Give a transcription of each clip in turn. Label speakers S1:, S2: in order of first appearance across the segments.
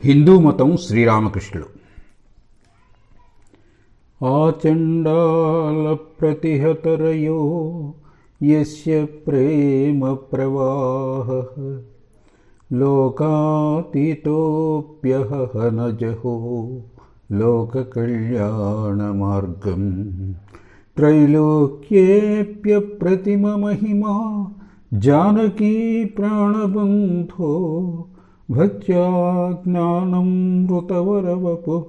S1: హిందూ మతం శ్రీరామకృష్ణులు ఆచండాల ప్రతిహతరయో యస్య ప్రేమ ప్రవాహ లోకాతీతోప్యహనజహో లోకకళ్యాణమార్గం त्रैलोक्येऽप्यप्रतिममहिमा जानकी प्राणबन्धो भक्त्या ज्ञानं मृतवरवपुः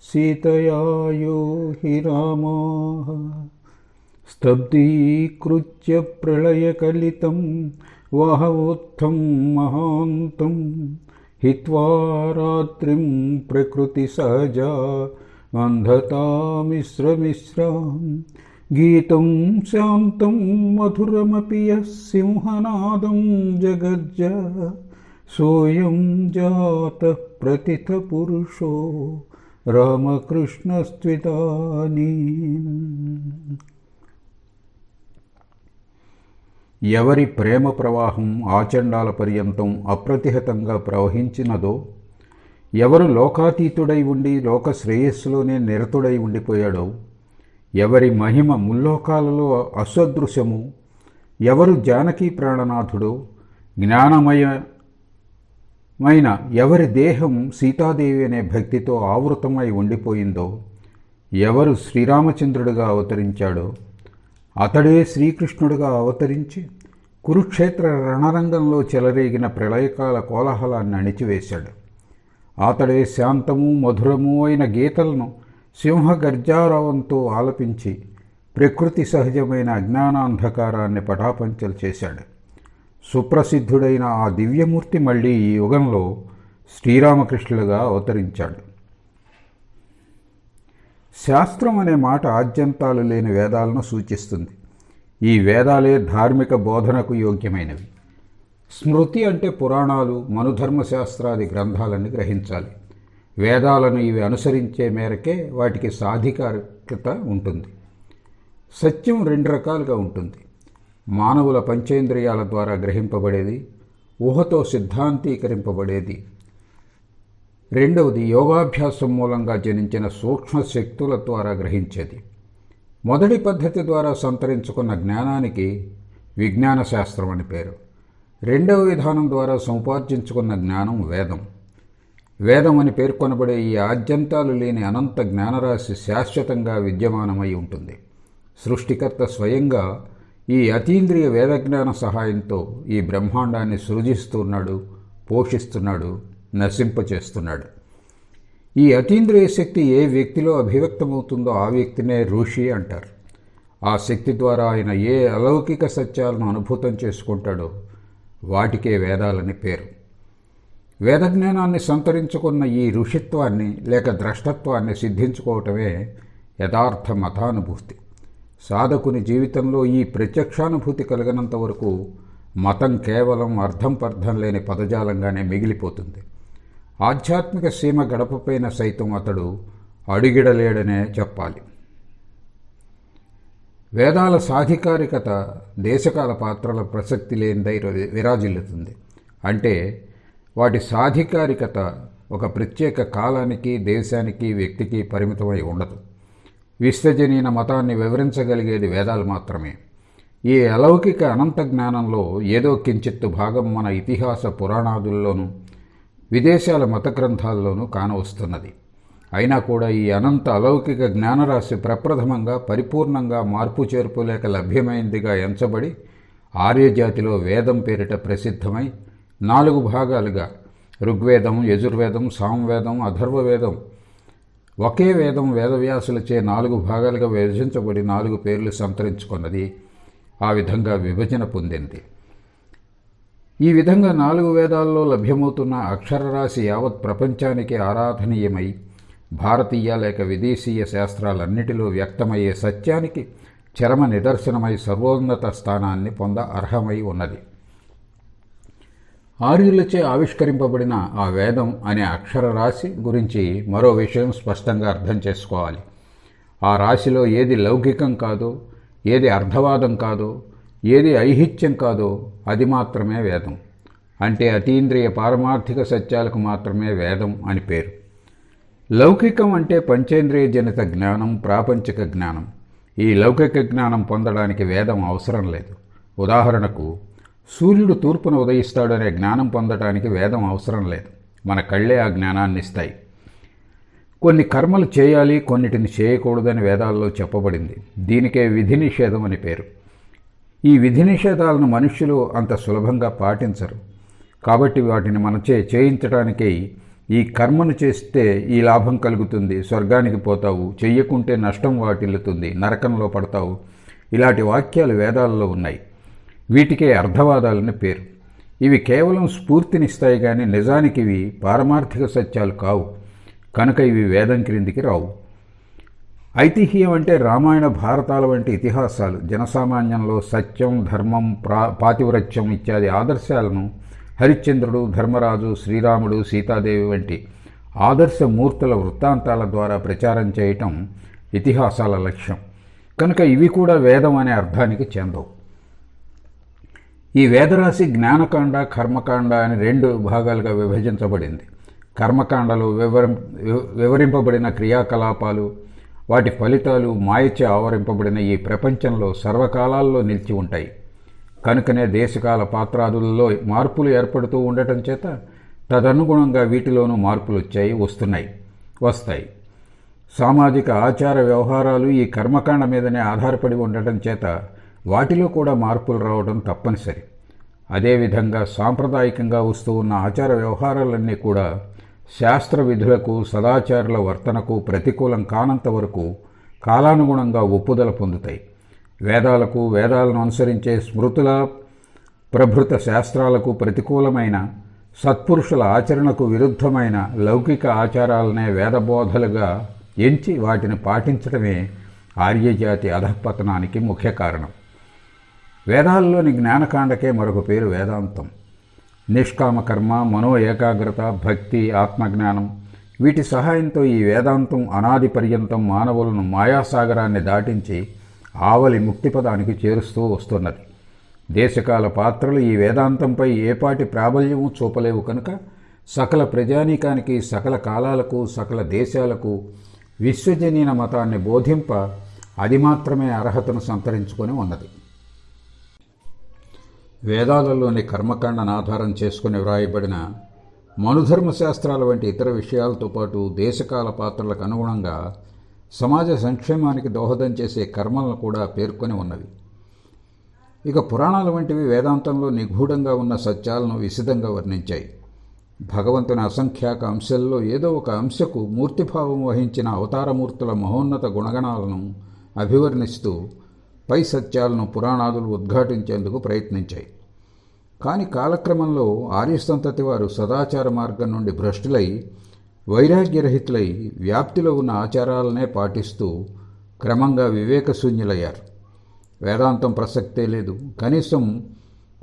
S1: सीतया यो हि रामाः। स्तब्धीकृत्य प्रलयकलितं, वहवोत्थं महान्तं, हित्वा रात्रिं प्रकृतिसहजा अन्धतामिश्रमिश्राम् गीतं शान्तं मधुरमपि यः सिंहनादं जगज्ज। सोऽयं जातः प्रतिथपुरुषो రామకృష్ణస్త్వితాని ఎవరి ప్రేమ ప్రవాహం ఆచండాల పర్యంతం అప్రతిహతంగా ప్రవహించినదో ఎవరు లోకాతీతుడై ఉండి లోక శ్రేయస్సులోనే నిరతుడై ఉండిపోయాడో ఎవరి మహిమ ముల్లోకాలలో అసదృశము ఎవరు జానకీ ప్రాణనాథుడో ఆయన ఎవరి దేహం సీతాదేవి అనే భక్తితో ఆవృతమై ఉండిపోయిందో ఎవరు శ్రీరామచంద్రుడిగా అవతరించాడో అతడే శ్రీకృష్ణుడిగా అవతరించి కురుక్షేత్ర రణరంగంలో చెలరేగిన ప్రళయకాల కోలాహలాన్ని అణిచివేశాడు. అతడే శాంతము మధురము అయిన గీతలను సింహగర్జారావంతో ఆలపించి ప్రకృతి సహజమైన అజ్ఞానాంధకారాన్ని పటాపంచలు చేశాడు. సుప్రసిద్ధుడైన ఆ దివ్యమూర్తి మళ్ళీ ఈ యుగంలో శ్రీరామకృష్ణులుగా అవతరించాడు. శాస్త్రం అనే మాట ఆద్యంతాలు లేని వేదాలను సూచిస్తుంది. ఈ వేదాలే ధార్మిక బోధనకు యోగ్యమైనవి. స్మృతి అంటే పురాణాలు మనుధర్మశాస్త్రాది గ్రంథాలని గ్రహించాలి. వేదాలను ఇవి అనుసరించే మేరకే వాటికి సాధికారికత ఉంటుంది. సత్యం రెండు రకాలుగా ఉంటుంది. మానవుల పంచేంద్రియాల ద్వారా గ్రహింపబడేది ఊహతో సిద్ధాంతీకరింపబడేది. రెండవది యోగాభ్యాసం మూలంగా జనించిన సూక్ష్మ శక్తుల ద్వారా గ్రహించేది. మొదటి పద్ధతి ద్వారా సంతరించుకున్న జ్ఞానానికి విజ్ఞాన శాస్త్రం అని పేరు. రెండవ విధానం ద్వారా సంపార్జించుకున్న జ్ఞానం వేదం. వేదం అని పేర్కొనబడే ఈ ఆద్యంతాలు లేని అనంత జ్ఞానరాశి శాశ్వతంగా విద్యమానమై ఉంటుంది. సృష్టికర్త స్వయంగా ఈ అతీంద్రియ వేదజ్ఞాన సహాయంతో ఈ బ్రహ్మాండాన్ని సృజిస్తున్నాడు పోషిస్తున్నాడు నశింపచేస్తున్నాడు. ఈ అతీంద్రియ శక్తి ఏ వ్యక్తిలో అభివ్యక్తమవుతుందో ఆ వ్యక్తినే ఋషి అంటారు. ఆ శక్తి ద్వారా ఆయన ఏ అలౌకిక సత్యాలను అనుభూతం చేసుకుంటాడో వాటికే వేదాలని పేరు. వేదజ్ఞానాన్ని సంతరించుకున్న ఈ ఋషిత్వాన్ని లేక ద్రష్టత్వాన్ని సిద్ధించుకోవటమే యథార్థ మతానుభూతి. సాధకుని జీవితంలో ఈ ప్రత్యక్షానుభూతి కలిగినంత వరకు మతం కేవలం అర్థం పర్థం లేని పదజాలంగానే మిగిలిపోతుంది. ఆధ్యాత్మిక సీమ గడపపైన సైతం అతడు అడుగిడలేడనే చెప్పాలి. వేదాల సాధికారికత దేశకాల పాత్రల ప్రసక్తి లేనిదై విరాజిల్లుతుంది. అంటే వాటి సాధికారికత ఒక ప్రత్యేక కాలానికి దేశానికి వ్యక్తికి పరిమితమై ఉండదు. విశ్వజనీన మతాన్ని వివరించగలిగేది వేదాలు మాత్రమే. ఈ అలౌకిక అనంత జ్ఞానంలో ఏదో కించిత్తు భాగం మన ఇతిహాస పురాణాదుల్లోనూ విదేశాల మత గ్రంథాల్లోనూ కానవస్తున్నది. అయినా కూడా ఈ అనంత అలౌకిక జ్ఞానరాశి ప్రప్రథమంగా పరిపూర్ణంగా మార్పు చేర్పు లేక లభ్యమైందిగా ఎంచబడి ఆర్యజాతిలో వేదం పేరిట ప్రసిద్ధమై నాలుగు భాగాలుగా ఋగ్వేదం యజుర్వేదం సామవేదం అథర్వవేదం ఒకే వేదం వేదవ్యాసులచే నాలుగు భాగాలుగా విభజించబడి నాలుగు పేర్లు సంతరించుకున్నది. ఆ విధంగా విభజన పొందింది. ఈ విధంగా నాలుగు వేదాల్లో లభ్యమవుతున్న అక్షరరాశి యావత్ ప్రపంచానికి ఆరాధనీయమై భారతీయ లేక విదేశీయ శాస్త్రాలన్నిటిలో వ్యక్తమయ్యే సత్యానికి చరమ నిదర్శనమై సర్వోన్నత స్థానాన్ని పొంద అర్హమై ఉన్నది. ఆర్యులచే ఆవిష్కరింపబడిన ఆ వేదం అనే అక్షర రాశి గురించి మరో విషయం స్పష్టంగా అర్థం చేసుకోవాలి. ఆ రాశిలో ఏది లౌకికం కాదో ఏది అర్థవాదం కాదో ఏది ఐహిత్యం కాదో అది మాత్రమే వేదం. అంటే అతీంద్రియ పారమార్థిక సత్యాలకు మాత్రమే వేదం అని పేరు. లౌకికం అంటే పంచేంద్రియ జనిత జ్ఞానం ప్రాపంచిక జ్ఞానం. ఈ లౌకిక జ్ఞానం పొందడానికి వేదం అవసరం లేదు. ఉదాహరణకు సూర్యుడు తూర్పున ఉదయిస్తాడనే జ్ఞానం పొందటానికి వేదం అవసరం లేదు. మన కళ్ళే ఆ జ్ఞానాన్ని ఇస్తాయి. కొన్ని కర్మలు చేయాలి కొన్నిటిని చేయకూడదని వేదాల్లో చెప్పబడింది. దీనికే విధి నిషేధం అని పేరు. ఈ విధి నిషేధాలను మనుష్యులు అంత సులభంగా పాటించరు. కాబట్టి వాటిని మనచే చేయించడానికే ఈ కర్మను చేస్తే ఈ లాభం కలుగుతుంది. స్వర్గానికి పోతావు చెయ్యకుంటే నష్టం వాటిల్లుతుంది నరకంలో పడతావు. ఇలాంటి వాక్యాలు వేదాల్లో ఉన్నాయి. వీటికే అర్థవాదాలని పేరు. ఇవి కేవలం స్ఫూర్తినిస్తాయి కానీ నిజానికి ఇవి పారమార్థిక సత్యాలు కావు. కనుక ఇవి వేదం క్రిందికి రావు. ఐతిహ్యం అంటే రామాయణ భారతాల వంటి ఇతిహాసాలు. జనసామాన్యంలో సత్యం ధర్మం ప్రా పాతివ్రత్యం ఇత్యాది ఆదర్శాలను హరిశ్చంద్రుడు ధర్మరాజు శ్రీరాముడు సీతాదేవి వంటి ఆదర్శ మూర్తుల వృత్తాంతాల ద్వారా ప్రచారం చేయటం ఇతిహాసాల లక్ష్యం. కనుక ఇవి కూడా వేదం అనే అర్థానికి చెందవు. ఈ వేదరాశి జ్ఞానకాండ కర్మకాండ అని రెండు భాగాలుగా విభజించబడింది. కర్మకాండలో వివరం వివరింపబడిన క్రియాకలాపాలు వాటి ఫలితాలు మాయచే ఆవరింపబడిన ఈ ప్రపంచంలో సర్వకాలాల్లో నిలిచి ఉంటాయి. కనుకనే దేశకాల పాత్రాదులలో మార్పులు ఏర్పడుతూ ఉండటం చేత తదనుగుణంగా వీటిలోనూ మార్పులు వచ్చాయి వస్తున్నాయి వస్తాయి. సామాజిక ఆచార వ్యవహారాలు ఈ కర్మకాండ మీదనే ఆధారపడి ఉండటం చేత వాటిలో కూడా మార్పులు రావడం తప్పనిసరి. అదేవిధంగా సాంప్రదాయకంగా వస్తూ ఉన్న ఆచార వ్యవహారాలన్నీ కూడా శాస్త్ర విధులకు సదాచారుల వర్తనకు ప్రతికూలం కానంత వరకు కాలానుగుణంగా ఒప్పుదల పొందుతాయి. వేదాలకు వేదాలను అనుసరించే స్మృతుల ప్రభృత శాస్త్రాలకు ప్రతికూలమైన సత్పురుషుల ఆచరణకు విరుద్ధమైన లౌకిక ఆచారాలనే వేదబోధలుగా ఎంచి వాటిని పాటించడమే ఆర్యజాతి అధఃపతనానికి ముఖ్య కారణం. వేదాల్లోని జ్ఞానకాండకే మరొక పేరు వేదాంతం. నిష్కామ కర్మ మనో ఏకాగ్రత భక్తి ఆత్మజ్ఞానం వీటి సహాయంతో ఈ వేదాంతం అనాది పర్యంతం మానవులను మాయాసాగరాన్ని దాటించి ఆవలి ముక్తిపదానికి చేరుస్తూ వస్తున్నది. దేశకాల పాత్రలు ఈ వేదాంతంపై ఏపాటి ప్రాబల్యము చూపలేవు కనుక సకల ప్రజానీకానికి సకల కాలాలకు సకల దేశాలకు విశ్వజనీన మతాన్ని బోధింప అది మాత్రమే అర్హతను సంతరించుకొని ఉన్నది. వేదాలలోని కర్మకాండను ఆధారం చేసుకుని వ్రాయబడిన మనుధర్మశాస్త్రాల వంటి ఇతర విషయాలతో పాటు దేశకాల పాత్రలకు అనుగుణంగా సమాజ సంక్షేమానికి దోహదం చేసే కర్మలను కూడా పేర్కొని ఉన్నవి. ఇక పురాణాల వంటివి వేదాంతంలో నిగూఢంగా ఉన్న సత్యాలను విశదంగా వర్ణించాయి. భగవంతుని అసంఖ్యాక అంశాల్లో ఏదో ఒక అంశకు మూర్తిభావం వహించిన అవతారమూర్తుల మహోన్నత గుణగణాలను అభివర్ణిస్తూ పై సత్యాలను పురాణాదులు ఉద్ఘాటించేందుకు ప్రయత్నించాయి. కానీ కాలక్రమంలో ఆర్యసంతతి వారు సదాచార మార్గం నుండి భ్రష్టులై వైరాగ్యరహితులై వ్యాప్తిలో ఉన్న ఆచారాలనే పాటిస్తూ క్రమంగా వివేకశూన్యులయ్యారు. వేదాంతం ప్రసక్తే లేదు. కనీసం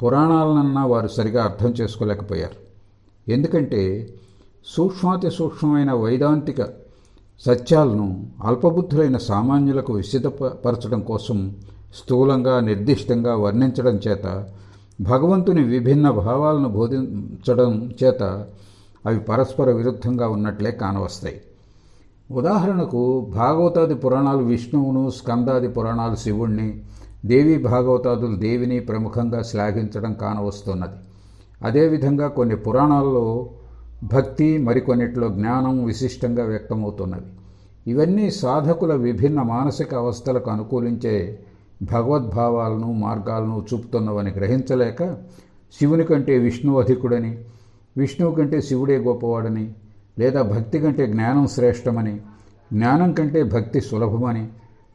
S1: పురాణాలనన్నా వారు సరిగా అర్థం చేసుకోలేకపోయారు. ఎందుకంటే సూక్ష్మాతి సూక్ష్మమైన వైదాంతిక సత్యాలను అల్పబుద్ధులైన సామాన్యులకు విసిదపరచడం కోసం స్థూలంగా నిర్దిష్టంగా వర్ణించడం చేత భగవంతుని విభిన్న భావాలను బోధించడం చేత అవి పరస్పర విరుద్ధంగా ఉన్నట్లే కానవస్తాయి. ఉదాహరణకు భాగవతాది పురాణాలు విష్ణువును స్కందాది పురాణాలు శివుణ్ణి దేవి భాగవతాదులు దేవిని ప్రముఖంగా శ్లాఘించడం కానవస్తున్నది. అదేవిధంగా కొన్ని పురాణాల్లో భక్తి మరికొన్నిట్లో జ్ఞానం విశిష్టంగా వ్యక్తమవుతున్నవి ఇవన్నీ సాధకుల విభిన్న మానసిక అవస్థలకు అనుకూలించే భగవద్భావాలను మార్గాలను చూపుతున్నవని గ్రహించలేక శివుని కంటే విష్ణు అధికుడని విష్ణువు కంటే శివుడే గొప్పవాడని లేదా భక్తి కంటే జ్ఞానం శ్రేష్టమని జ్ఞానం కంటే భక్తి సులభమని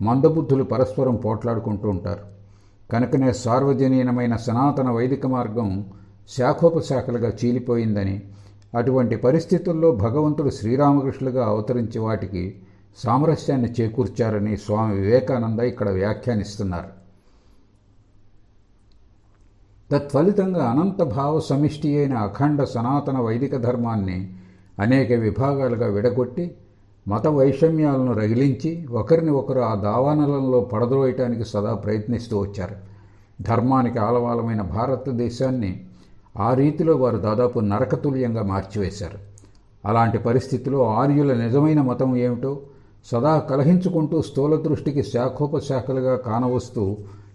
S1: మందబుద్ధులు పరస్పరం పోట్లాడుకుంటూ ఉంటారు. కనుకనే సార్వజనీనమైన సనాతన వైదిక మార్గం శాఖోపశాఖలుగా చీలిపోయిందని అటువంటి పరిస్థితుల్లో భగవంతుడు శ్రీరామకృష్ణులుగా అవతరించి వాటికి సామరస్యాన్ని చేకూర్చారని స్వామి వివేకానంద ఇక్కడ వ్యాఖ్యానిస్తున్నారు. తత్ఫలితంగా అనంత భావ సమిష్టి అయిన అఖండ సనాతన వైదిక ధర్మాన్ని అనేక విభాగాలుగా విడగొట్టి మత వైషమ్యాలను రగిలించి ఒకరిని ఒకరు ఆ దావానలంలో పడద్రోయటానికి సదా ప్రయత్నిస్తూ వచ్చారు. ధర్మానికి ఆలవాలమైన భారతదేశాన్ని ఆ రీతిలో వారు దాదాపు నరకతుల్యంగా మార్చివేశారు. అలాంటి పరిస్థితిలో ఆర్యుల నిజమైన మతం ఏమిటో సదా కలహించుకుంటూ స్థూల దృష్టికి శాఖోపశాఖలుగా కానవస్తూ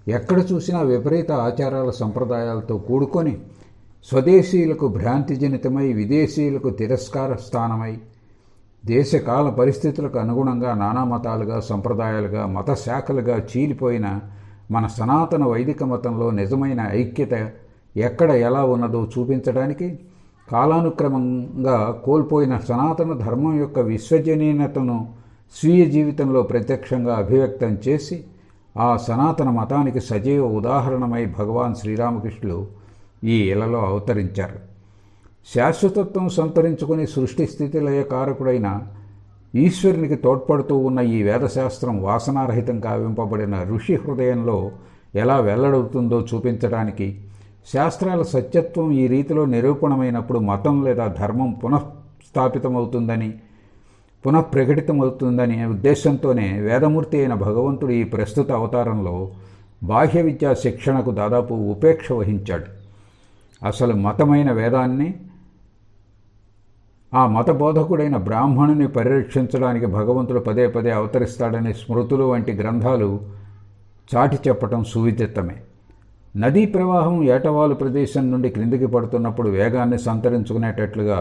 S1: ఎక్కడ చూసినా విపరీత ఆచారాల సంప్రదాయాలతో కూడుకొని స్వదేశీయులకు భ్రాంతిజనితమై విదేశీయులకు తిరస్కార స్థానమై దేశకాల పరిస్థితులకు అనుగుణంగా నానా మతాలుగా సంప్రదాయాలుగా మత శాఖలుగా చీలిపోయిన మన సనాతన వైదిక మతంలో నిజమైన ఐక్యత ఎక్కడ ఎలా ఉన్నదో చూపించడానికి కాలానుక్రమంగా కోల్పోయిన సనాతన ధర్మం యొక్క విశ్వజనీయతను స్వీయ జీవితంలో ప్రత్యక్షంగా అభివ్యక్తం చేసి ఆ సనాతన మతానికి సజీవ ఉదాహరణమై భగవాన్ శ్రీరామకృష్ణులు ఈ ఇలలో అవతరించారు. శాశ్వతత్వం సంతరించుకుని సృష్టి స్థితిలయ కారకుడైన ఈశ్వరునికి తోడ్పడుతూ ఉన్న ఈ వేదశాస్త్రం వాసనారహితం కావింపబడిన ఋషి హృదయంలో ఎలా వెల్లడవుతుందో చూపించడానికి శాస్త్రాల సత్యత్వం ఈ రీతిలో నిరూపణమైనప్పుడు మతం లేదా ధర్మం పునఃస్థాపితమవుతుందని పునఃప్రకటితమవుతుందనే ఉద్దేశంతోనే వేదమూర్తి అయిన భగవంతుడు ఈ ప్రస్తుత అవతారంలో బాహ్య విద్యా శిక్షణకు దాదాపు ఉపేక్ష వహించాడు. అసలు మతమైన వేదాన్ని ఆ మత బోధకుడైన బ్రాహ్మణుని పరిరక్షించడానికి భగవంతుడు పదే పదే అవతరిస్తాడనే స్మృతులు వంటి గ్రంథాలు చాటి చెప్పటం సువిదిత్తమే నదీ ప్రవాహం ఏటవాలు ప్రదేశం నుండి క్రిందికి పడుతున్నప్పుడు వేగాన్ని సంతరించుకునేటట్లుగా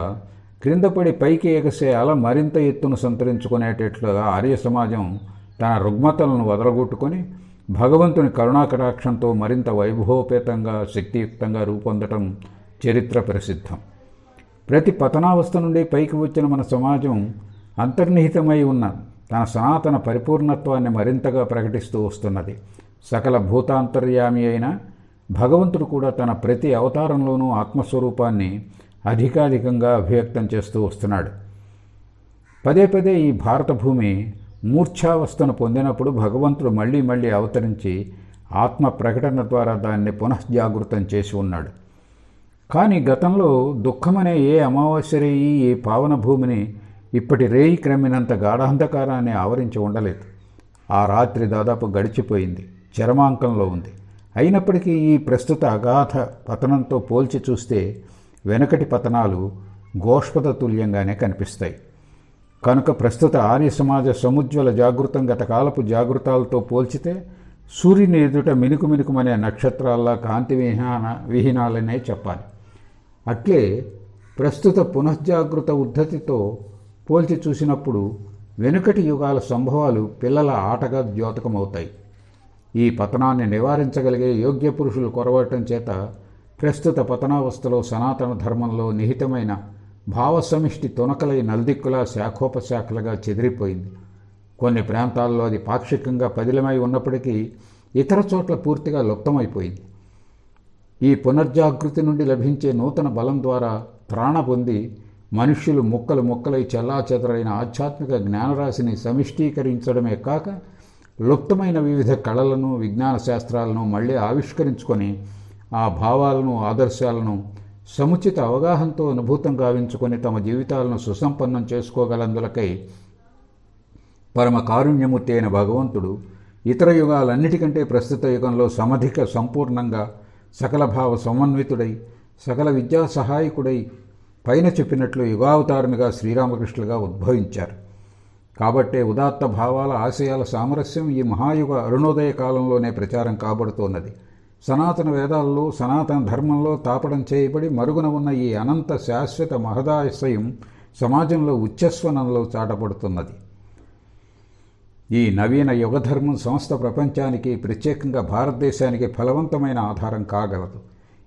S1: క్రిందపడి పైకి ఎగసే అల మరింత ఎత్తును సంతరించుకునేటట్లుగా ఆర్య సమాజం తన రుగ్మతలను వదలగొట్టుకొని భగవంతుని కరుణాకటాక్షంతో మరింత వైభవోపేతంగా శక్తియుక్తంగా రూపొందటం చరిత్ర ప్రసిద్ధం. ప్రతి పతనావస్థ నుండి పైకి వచ్చిన మన సమాజం అంతర్నిహితమై ఉన్న తన సనాతన పరిపూర్ణత్వాన్ని మరింతగా ప్రకటిస్తూ వస్తున్నది. సకల భూతాంతర్యామి అయిన భగవంతుడు కూడా తన ప్రతి అవతారంలోనూ ఆత్మస్వరూపాన్ని అధికాధికంగా అభివ్యక్తం చేస్తూ వస్తున్నాడు. పదే పదే ఈ భారత భూమి మూర్ఛావస్థను పొందినప్పుడు భగవంతుడు మళ్ళీ మళ్ళీ అవతరించి ఆత్మ ప్రకటన ద్వారా దాన్ని పునఃజాగృతం చేసి ఉన్నాడు. కానీ గతంలో దుఃఖమనే ఏ అమావాస్యరేయి ఈ పావన భూమిని ఇప్పటి రేయి క్రమినంత గాఢాంధకారాన్ని ఆవరించి ఉండలేదు. ఆ రాత్రి దాదాపు గడిచిపోయింది చరమాంకంలో ఉంది. అయినప్పటికీ ఈ ప్రస్తుత అగాధ పతనంతో పోల్చి చూస్తే వెనకటి పతనాలు గోష్పద తుల్యంగానే కనిపిస్తాయి. కనుక ప్రస్తుత ఆర్య సమాజ సముజ్వల జాగృతం గత కాలపు జాగృతాలతో పోల్చితే సూర్యుని ఎదుట మినుకు మినుకుమనే నక్షత్రాల్లా కాంతి విహీన విహీనాలనే చెప్పాలి. అట్లే ప్రస్తుత పునఃజాగృత ఉద్ధతితో పోల్చి చూసినప్పుడు వెనుకటి యుగాల సంభవాలు పిల్లల ఆటగా ద్యోతకమవుతాయి. ఈ పతనాన్ని నివారించగలిగే యోగ్య పురుషులు కొరవటం చేత ప్రస్తుత పతనావస్థలో సనాతన ధర్మంలో నిహితమైన భావసమిష్టి తొనకలై నల్దిక్కులా శాఖోపశాఖలుగా చెదిరిపోయింది. కొన్ని ప్రాంతాల్లో అది పాక్షికంగా పదిలమై ఉన్నప్పటికీ ఇతర చోట్ల పూర్తిగా లుప్తమైపోయింది. ఈ పునర్జాగృతి నుండి లభించే నూతన బలం ద్వారా త్రాణ పొంది మనుష్యులు ముక్కలు ముక్కలై చెల్లాచెదరైన ఆధ్యాత్మిక జ్ఞానరాశిని సమిష్టీకరించడమే కాక లుప్తమైన వివిధ కళలను విజ్ఞాన శాస్త్రాలను మళ్ళీ ఆవిష్కరించుకొని ఆ భావాలను ఆదర్శాలను సముచిత అవగాహనతో అనుభూతం గావించుకొని తమ జీవితాలను సుసంపన్నం చేసుకోగలందులకై పరమ కారుణ్యమూర్తి అయిన భగవంతుడు ఇతర యుగాలన్నిటికంటే ప్రస్తుత యుగంలో సమధిక సంపూర్ణంగా సకల భావ సమన్వితుడై సకల విద్యా సహాయకుడై పైన చెప్పినట్లు యుగావతారునిగా శ్రీరామకృష్ణులుగా ఉద్భవించారు. కాబట్టే ఉదాత్త భావాల ఆశయాల సామరస్యం ఈ మహాయుగ అరుణోదయ కాలంలోనే ప్రచారం కాబడుతోన్నది. సనాతన వేదాల్లో సనాతన ధర్మంలో తాపడం చేయబడి మరుగున ఉన్న ఈ అనంత శాశ్వత మహదాశయం సమాజంలో ఉచ్చస్వనంలో చాటపడుతున్నది. ఈ నవీన యుగధర్మం సమస్త ప్రపంచానికి ప్రత్యేకంగా భారతదేశానికి ఫలవంతమైన ఆధారం కాగలదు.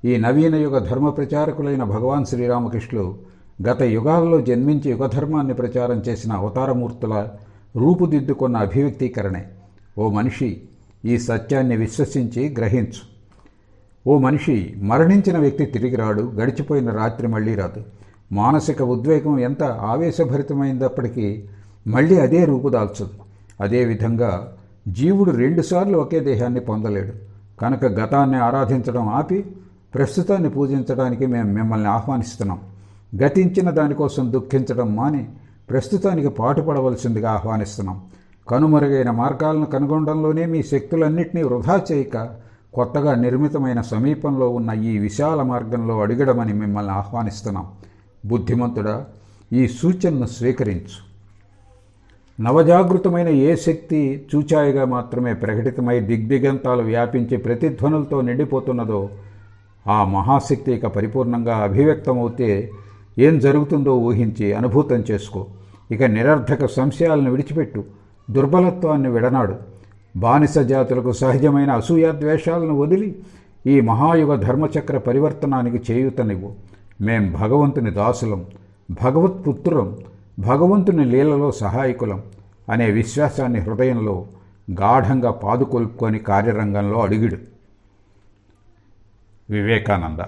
S1: ఈ నవీన యుగ ధర్మ ప్రచారకులైన భగవాన్ శ్రీరామకృష్ణులు గత యుగాల్లో జన్మించి యుగధర్మాన్ని ప్రచారం చేసిన అవతారమూర్తుల రూపుదిద్దుకున్న అభివ్యక్తీకరణే. ఓ మనిషి ఈ సత్యాన్ని విశ్వసించి గ్రహించు. ఓ మనిషి మరణించిన వ్యక్తి తిరిగి రాడు గడిచిపోయిన రాత్రి మళ్ళీ రాదు. మానసిక ఉద్వేగం ఎంత ఆవేశభరితమైనప్పటికీ మళ్ళీ అదే రూపుదాల్చదు అదేవిధంగా జీవుడు రెండుసార్లు ఒకే దేహాన్ని పొందలేడు. కనుక గతాన్ని ఆరాధించడం ఆపి ప్రస్తుతాన్ని పూజించడానికి మేము మిమ్మల్ని ఆహ్వానిస్తున్నాం. గతించిన దానికోసం దుఃఖించడం మాని ప్రస్తుతానికి పాటుపడవలసిందిగా ఆహ్వానిస్తున్నాం. కనుమరుగైన మార్గాలను కనుగొనడంలోనే మీ శక్తులన్నింటినీ వృధా చేయక కొత్తగా నిర్మితమైన సమీపంలో ఉన్న ఈ విశాల మార్గంలో అడిగడమని మిమ్మల్ని ఆహ్వానిస్తున్నాం. బుద్ధిమంతుడా ఈ సూచనను స్వీకరించు. నవజాగృతమైన ఏ శక్తి చూచాయిగా మాత్రమే ప్రకటితమై దిగ్దిగంతాలు వ్యాపించి ప్రతిధ్వనులతో నిండిపోతున్నదో ఆ మహాశక్తి ఇక పరిపూర్ణంగా అభివ్యక్తమవుతే ఏం జరుగుతుందో ఊహించి అనుభూతం చేసుకో. ఇక నిరర్ధక సంశయాలను విడిచిపెట్టు. దుర్బలత్వాన్ని విడనాడు. బానిస జాతులకు సహజమైన అసూయాద్వేషాలను వదిలి ఈ మహాయుగ ధర్మచక్ర పరివర్తనానికి చేయూతనివ్వు. మేం భగవంతుని దాసులం భగవత్పుత్రులం భగవంతుని లీలలో సహాయకులం అనే విశ్వాసాన్ని హృదయంలో గాఢంగా పాదుకొల్పుకొని కార్యరంగంలో అడిగిడు. వివేకానంద